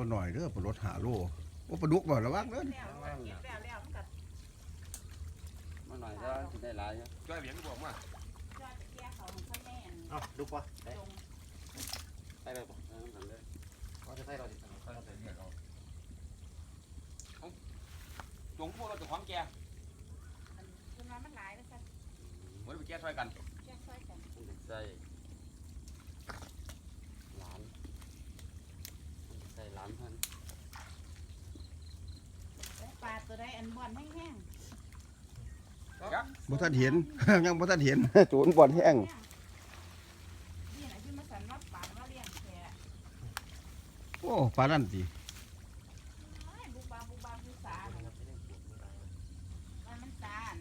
บ่หน่อยเด้อปลารถหาโลโอ้ปลาดุกบ่ระวังเด้อแล้วเก็บแล้วแล้วมันก็มาหน่อยก็สิได้หลายอยู่ช่วยเบียงบอกว่ายอดแก่เขาของพ่อแม่นเอาดูปะลงใส่เลยบ่เออนั่นเลยเขาจะใส่เราดิใส่เราใส่เนี่ยเอาจงพวกเราจะของแกอันคุณว่ามันหลายแล้วค่ะเหมือนไปแกช่วยกันแก่ช่วยกันมันจะใส่หลานมันจะใส่หลานเพิ่น แล้วปลาตัวใดอั นบ่อนแห้งบ่ทันเห็น ยังบ่ทันเห็นโจรบ่อนแห้งๆนี่น่ะที่มาสั่นว่าปลาว่าเลี้ยงแค่โอ้ปลานั่นติโอ้ยบุบาบุบาบุสาน่ะมันมันสาน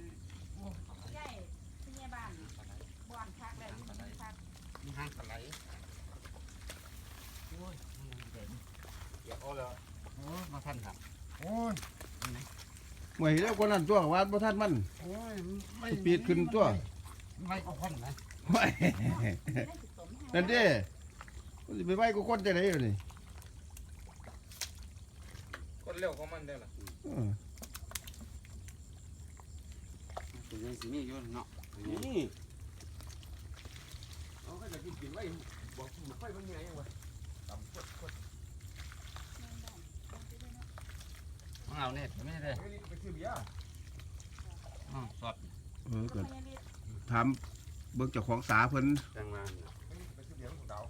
ใหญ่ที่เนี่ยบ้านบ่อนคักแล้วนี่มันคักมีห้างสไลด์โอ้ยเด่นเดี๋ยวเอาเลยโอ้ยมาทันครับโอ้ย ไว้แล้วกว่านั้นตัวว่าบ่ทันมันโอ้ยไม่สปีดขึ้นตัวไม่ก็พันนะไว้ได้สิสมให้นั่นเด้มันสิไปไว้กูคนจังได๋อยู่นี่คนเร็วของมันเด้อล่ะเออสิยังสิมีอยู่เนาะอย่างนี้นี่เอาก็จะกินกินไว้บอกมันไฟมันเหี่ยยังวะตำกดกดมาเอาเนี่ยไม่ได้เฮ้ยไป ซื้อเบียร์อ๋อสดเออก็ถามเบิ่งเจ้าของสาเพิ่นจังมาเนี่ยไปซื้อเบียร์ของดาว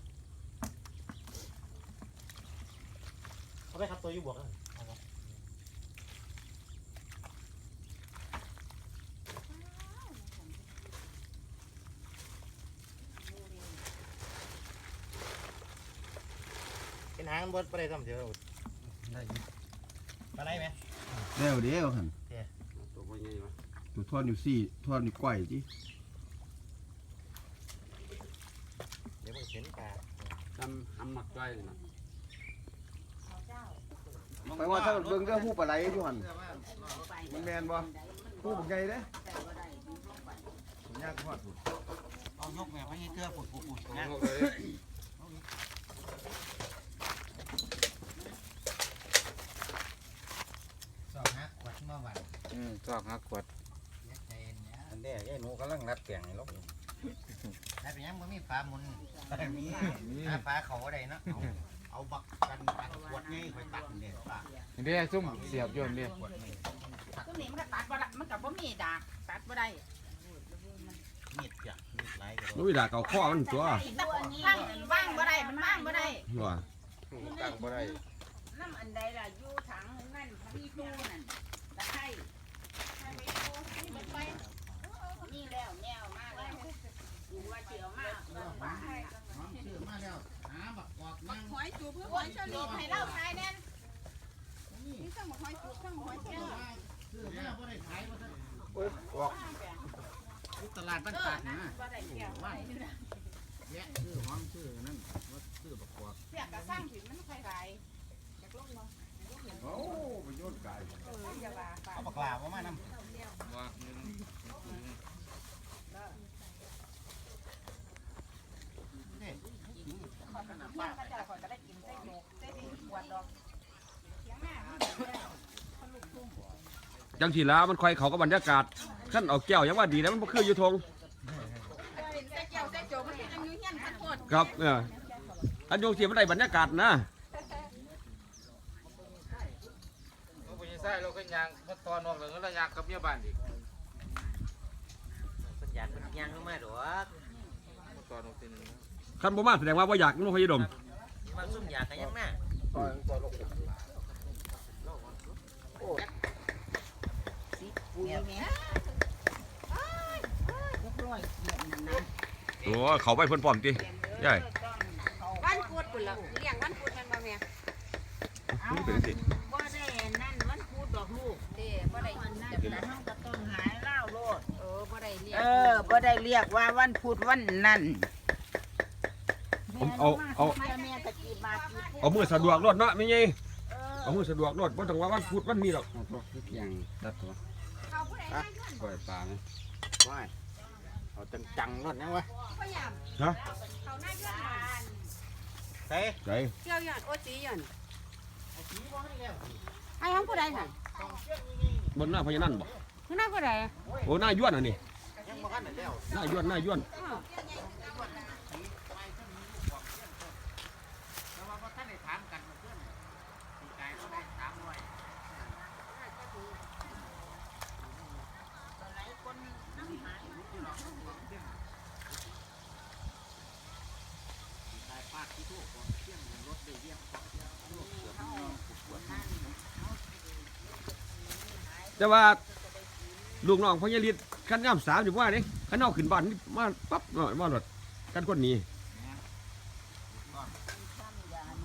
เขาไปครับตัวอยู่บวกกันเป็นหางบดไปได้ทำเดียวได้ปลาไหลไหม แล้วเด้อหั่นตัวบ่ใหญ่วะตัวทอดอยู่ซี่ทอดอยู่ก้อยติเดี๋ยวไปเห็นปลาทำหำหมักจ้อยนี่นะเอาเจ้าไปว่าถ้าเบิ่งเด้อผู้ปลาไหลอยู่หั่นไปมันแม่นบ่ผู้บักใหญ่เด้แต่บ่ได้ดูลงไปผมยากฮอดพุ่นเอายกแม่ไว้ให้เกลือปุดปุดปุดนะ เอาเลย สองฮักวัดเมื่อวาน อืม ซอกหักขวดใจเย็นเนี่ยอันเดียยายหนูกำลังรัดเตียงในรถได้เป็นยังมันมีปลามุนมีหาปลาเขาอะไรเนาะเอาเอาบักกันตัดขวดไงไปตัดเนี่ยปลาเดี๋ยวซุ่มเสียบโยนเดี๋ยวขวดนี่ตัวนี้มันก็ตัดบ่ได้มันก็บ่มีดากตัดบ่ได้มีดจ้ะมีดไหลายลุยดาเก่าข้อมันตัวตั้งว่างบ่ได้มันว่างบ่ได้ว่าตั้งบ่ได้น้ำอันใดล่ะอยู่ถังนั่นที่ตู้นั่นตะไคร้ให้ไปตู้นี่มันไปนี่แล้วแนวมากแล้วอยู่ว่าเจียวมากปลาให้ ชื่อมาแล้วหาบักกอกนั่ง ห อยจูบเพื่อหอยเฉลี่ยให้เราทายแน่นนี่ต้องหอยจูบต้องหอยเฉลี่ยซื้อมาบ่ได้ขายบ่ทันโอ้ยออกตลาดบ้านเออตาดนะนะบ่ได้เกี่ยวไว้นี่นะแยะซื้อหอมซื้อนั่นว่าซื้อบักกอกเสียกระสร้างถิ่นมันใครขายอยากลงบ่โอ้ไปโยนไก่เอออย่าว่าปลาเอาบักลาบ่มานำ ว่า นี่ ขอดน้ำมันก็จะขอจะได้กินใส่โยกใส่ดินขวดดอกเสียงหน้ามันอยู่แล้วเขาลูกทุ่ง จังสีลามันคอยเขากับบรรยากาศขั้นเอาแก้วยังว่าดีนะมันบ่คืออยู่ทงกินใส่เจียวใส่โจกมันยังอยู่เฮียนขันโคตรครับเอออันโยงเสียมันได้บรรยากาศนะเราไปใส่เราก็ยางก็ตอนออกเลยก็ระยางกับเมียบ้านอีกปัญญาปัญญาเข้ามาดอกก็ตอนออกทีนึงขั้นบ่มาแสดงว่าบ่อยากนุ่งพยดมมาซุ่มยากันยังมาปุ๋ยแม่ยกร้อยเขียนนะโอ้ เขาไปเพิ่นพร้อมติใหญ่วันพุธปุ่นละเลี้ยงวันพุธแมันบ่แม่นี่เป็นสิบ่ได้นั่นมันพูดดอกลูกเด้บ่ได้นั่นแต่ห้องก็ต้องหายเล่าโลดเออบ่ได้เลี้ยงเออบ่ได้เรียกว่าวันพุธวันนั่นผมเอาเอาแม่แม่ตะกี้มากี่เอามือสะดวกรถเนาะไม่ไงเอามือสะดวกรถบ่ต้องว่าวันพุธวันนี้หรอก เอาตัวพริกยางตัดตัว เขาผู้ใดได้เงินปล่อยปลาไหมว้ายเอาจังๆรถยังวะพ่อยามฮะเขาหน้าเงินบ้านเฮ้ใจเที่ยวย้อนโอจีย้อนไอ้ของผู้ใดค่ะบนหน้าพญานั่นบ่คือนั่นผู้ใดโอ้หน้าย้วนอะนี่ยังบ่ทันได้แล้วหน้าย้วนหน้าย้วน แต่ว่าบ่ทันได้ถามกันเพื่อนปีกายก็ได้ถามหน่อย แต่ว่าลูกน้องพญาลิศคันย่ำสามอยู่ว่าเด้คันเอาขึ้นบ้านนี่มาปั๊บเนาะมาหลดกันคนนี้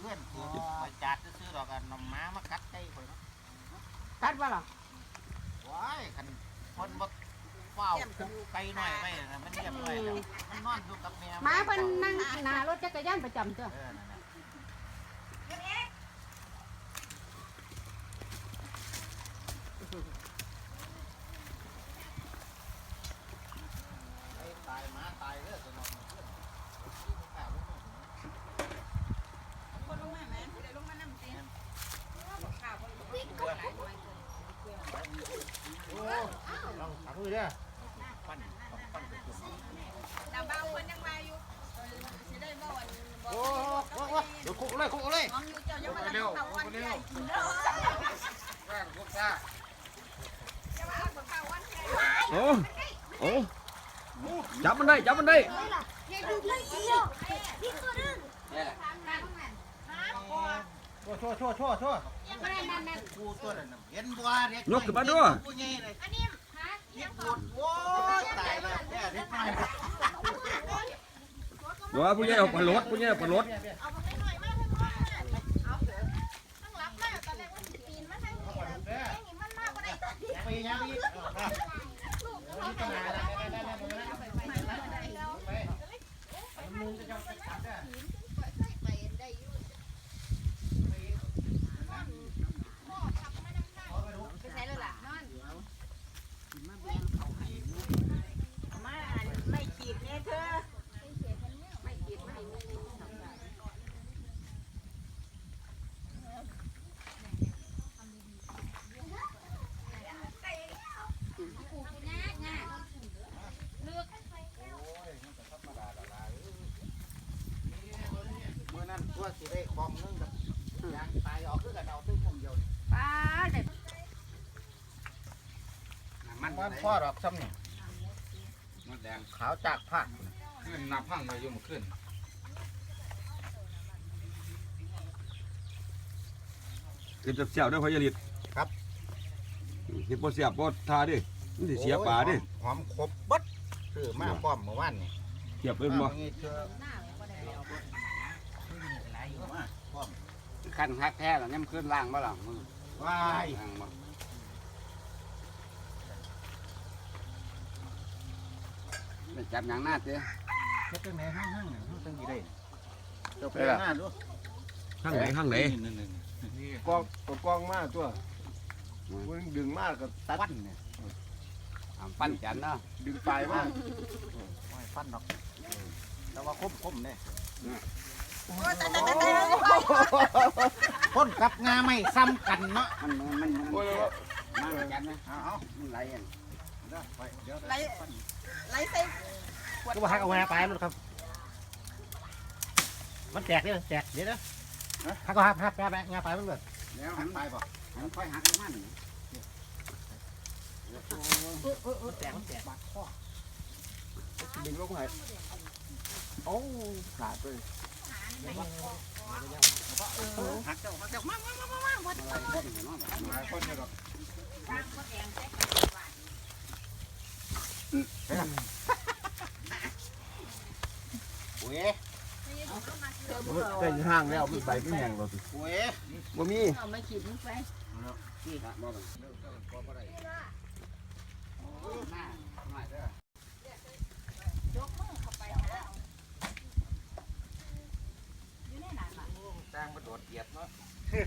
เพื่อนกูไปจัดซื้อดอกกันน้ำม้ามากัดใจข่อยเนาะกัดบ่ล่ะว้ายคันคนบ่ เฝ้าคุกไกลหน่อยไปนะมันเรียบร้อยแล้วมันนอนอยู่กับแม่หมาเพิ่นนั่งหน้ารถจักรยานประจำตัว เออนั่นน่ะไอ้ตายหมาตายเด้อสนองเพื่อนข้าวลูก คนลงมาแม่ผู้ใดลงมาน้ำเตียง โอ้ลองขัง มือเด้อปั้นปั้นไปจุ่มดาวเบาเพิ่นยังมาอยู่สิได้บ่วันบ่โอ้โหโอ้โหเดี๋ยวคุกเลยคุกเลยมองอยู่เจ้ายังมาเร็วเอาวันใหญ่กินเด้อบ้านพวกซ่าจะมาเอาข้าววันใหญ่โอ้โอ้จับมันได้จับมันได้โชั่วชั่วชั่วชั่วนั่นนั่นนั่นกูตัวนั้นน่ะเห็นบัวเด็กยกขึ้นมาด้วย วดโอ้ยตายแล้วแค่เด็กน้อยว่าผู้ใหญ่เอาปลารถผู้ใหญ่เอาปลารถ เอาไปหน่อยมากเพิ่นว่าเอาเถอะต้องรับมาตอนแรกว่าสิปีนมาทางนี้แม่งมันมาบ่ได้ตอนนี้ ไปยังพี่ ลูกเขาไปแล้วไปได้อยู่ไปใช้เลยล่ะนอนมาไม่ขีดเนี่ยเธอไม่ขีดไม่ เมื่อนั้น ตัวสิได้คลองนึงกับยางตายออกคือกันเอาตึ้งคงเดียวป้าเด็ดมันมันพ่อดอกซ้ำนี่มดแดงขาวจากผ้าขึ้นน้ำพังไปอยู่เมื่อคืนเก็บจับเสียวด้วยพญาลิศเห็ดบ่เสียบบ่ทาดิมันสิเสียปลาดิหอมครบบัดคือมาป้อมเมื่อวานนี่เสียบเป็นบ่งี้เชื่ออะไร อยู่มาป้อมคันคักแท้หรอเนี่ยมันขึ้นล่างบ่ล่ะมึงว้ายล่างบ่ไปจับอย่างหน้าเต้เฮ็ดจังไหนห้างห้างเนี่ยห้างจังกี่ได้เจ้าไปหน้าดูข้างไหนข้างไหนกองตัวกองมากตัวมึงดึงมากก็ตัดปั้นเนี่ยอ่าปั้นจันเนาะดึงปลายมากไม่ปั้นดอกแต่ว่าคมคมเนี่ย โอ้ยตายตายตายตายคนกับงาไม่ซ้ำกันเนาะมันมันมันโอ้ยแล้วมันจันไหมเอาเอามันไหลอันเดี๋ยวไหลไหลใส่ก็ว่าหักเอาไว้ไปรถครับ มันแตกเดี๋ยแตกเดี๋ยวนะหักก็หักหักแปะแปะงาไปมันเบิดแล้วหันไปบ่หันค่อยหักมันมันแตกมันแตกบาดคอดึงลงไปโอ้ขาดเลย คนเนี่ยหรอกโอ้ยแต่ห่างแล้วมันใบไม่แห้งเราสิโอ้ยบ่มีเอาไม่ขีดมันไป นี่ครับบ่เป็น สร้างมาโดดเหยียบเนาะ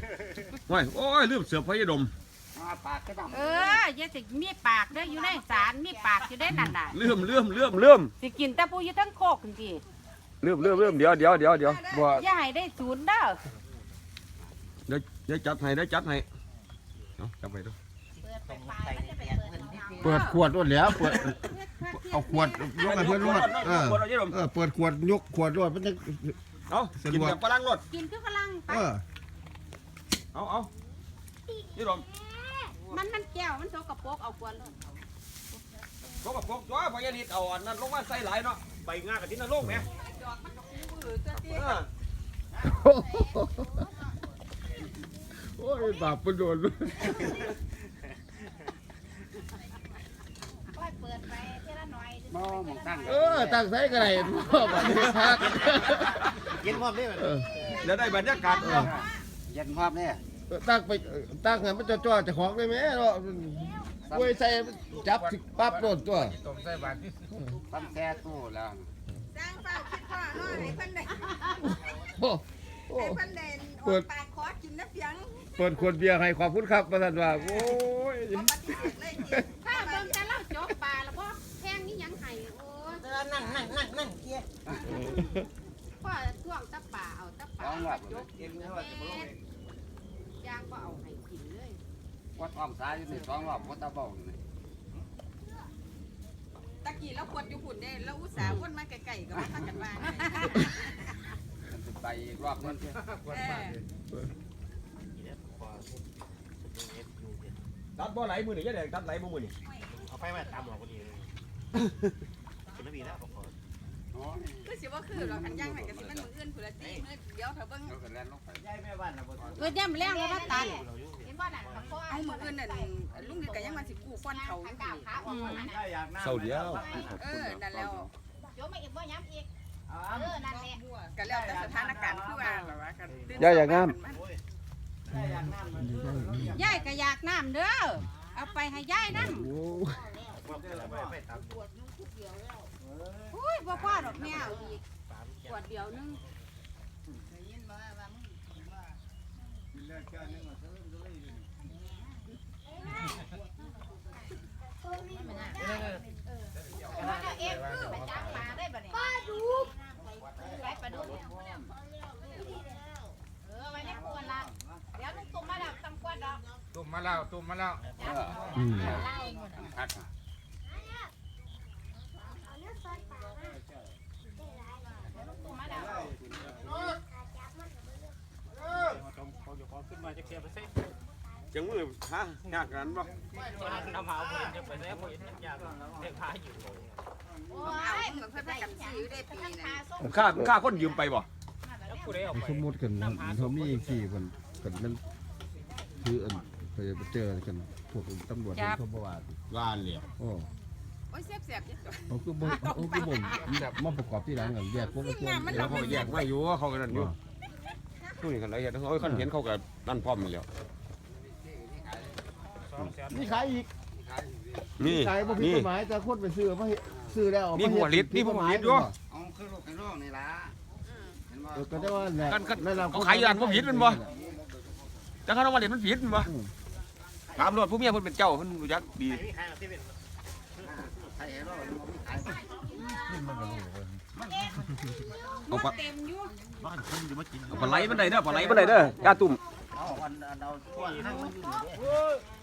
โอ้ยโอ้ยลืมเสือพญาดมมาปากก็ต้องเอออย่าสิมีปากเด้ออยู่ในสารมีปากอยู่ได้นั่นน่ะลืมลืมลืมลืมสิกินแต่ผู้อยู่ทั้งโคกจังซี่ลืมลืมลืมเดี๋ยวเดี๋ยวเดี๋ยวเดี๋ยวบ่อย่าให้ได้ศูนย์เด้อเดี๋ยวเดี๋ยวจัดให้เดี๋ยวจัดให้เอาจับไปดูเปิดไปปลายมันจะไปเปิดของเขาเปิดขวดรวดแล้วเปิดเอาขวดยกให้เพื่อนรวดเออขวดเอาเยอะเออเปิดขวดยกขวดรวดมันจะ เอาสะดวกกินแบบฝรั่งรถกินคือฝรั่งไปเออ เอาเอานี่ดมมันมันแก้วมันโซกระโปรกเอากวนเลยเขากับพวกจ้าพญาลิตเอาอันนั้นลงมาใส่หลายเนาะใบงากับที่นั่นลงไหมดอกมันก็คู่มือตัวที่เออโอ้ยบาปประโดนค่อยเปิดไปเท่าละหน่อยมองมองตั้งเออตั้งใส่ก็ได้พ่อบัดนี้พักกินพร้อมได้เออแล้วได้บรรยากาศเนาะเย็นพร้อมเนี่ยตั้งไปตั้งให้มันจ่อๆเจะของได้ไหมเนาะกล้วยใส่จับสิปั๊บโดนตัวต้มใส่บาตรตั้งแช่ตู้แล้วสร้างเฝ้าคิดพ่อเนาะให้เพิ่นได้โอ้โอ้ให้เพิ่นได้อเปิอดกปากขอกินน้ำเพียงเปิดขวดเบียร์ให้ขอบคุณครับประธานว่าโอ้ยบ่ปฏิเสธเลยกินถ้าเบิ่งแต่เราจกปลาแล้วบ่แพงนี่ยังให้โอ้ยนั่งนั่งนั่งนั่งเกี้ยพ่อท่วงตะป่าเอาตะป่าต้องหลับจกกินแม่ ย่างก็เอาให้กินเลยวัดอ้อมซ้ายอยู่นี่สองรอบวัดตะเบาอยู่นี่ตะกี้เราขวดอยู่พุ่นเด้เราอุตส่าห์วนมาไกลๆก็มาทักกันว่ามันจะไปอีกรอบนึงเออตัดบ่ไหลมือนี่ยายแดงตัดไหลบ่มือนี่เอาไปมาตามหมอกพอดีเลยคุณนบีนะผมขอโอ้ย คือสิว่าคือเราคันย่างไหนก็สิมันมืออื่นพุ่นละติมื้อเดียวเถอะเบิ่งเราก็แล่นลงไปย้ายแม่บ้านนะบ่เออย่ำแรงแล้วมาตัดเห็นบ่น่ะกับพ่อเอามืออื่นนั่นลุงนี่ก็ยังมาสิกู้ฟ้อนเขาอยู่ก้าวขาออกมาน่ะย้ายอยากน้ำเศร้าเดียว เออนั่นแล้วโยมมาอีกบ่ย้ำอีกเอาเออนั่นแหละก็แล้วแต่สถานการณ์คือว่าแบบว่ากันย่าอยากน้ำย้ายอยากน้ำมันยายก็อยากน้ำเด้อเอาไปให้ยายน้โอ้ไปตามำ อุ้ยบ่พอดอกแมวอีกขวดเดียวนึงเอาเอฟคือไปจับปลาได้บ่เนี่ยปลาดุกไปปลาดุกเออไว้ในครัวละเดี๋ยวลุงตุ้มมาแล้วตำกวนดอกตุ่มมาแล้วตุ่มมาแล้ว อืม เล่าหมด พัก ตุ้มมาแล้ว จังมือ ยากกันบ่โอ้ยเหมือนเพิ่นไปกันซื้อได้ปีทั้งนึงส้มค่าค่าคนยืมไปบ่สมมติกันเขามีสี่คนกันมันคืออันไปเจอกันพวกตำรวจเขาบอกว่าว่านเลยโอ้โอ้ยเสียบเสียบจังเขาคือบ่เขาคือบ่มาประกอบที่ร้านกันแยกพวกกันเดี๋ยวเขาแยกไว้อยู่เขากันอยู่ตู้นี่คันละเอียดเขาเห็นเขาก็นั่นพร้อมอยู่แล้ว นี่ขายอีกนี่ขายบ่ผิดนี่ กฎหมายแต่คนไปซื้อมาซื้อแล้วมีหัวลิตรมีหัวลิตรอยู่เอาคือลูกคือลูกนี่ล่ะเห็นบ่ก็ได้ว่าแหละกันกันเขาขายร้านบ่ผิดแม่นบ่ แต่เขาต้องมาเล่นมันผิดมั้ยถามรถผู้เมียเพิ่นเป็นเจ้าเพิ่นรู้จักดีมีใครมาที่เป็นใครเห็นว่ามันมีขายเอาปลาเต็มอยู่บ้านคนอยู่มากินเอาปลาไหลมันได้เด้อปลาไหลมันได้เด้อยาตุ่มเอาอันเอาทั่วห้างมันอยู่นี่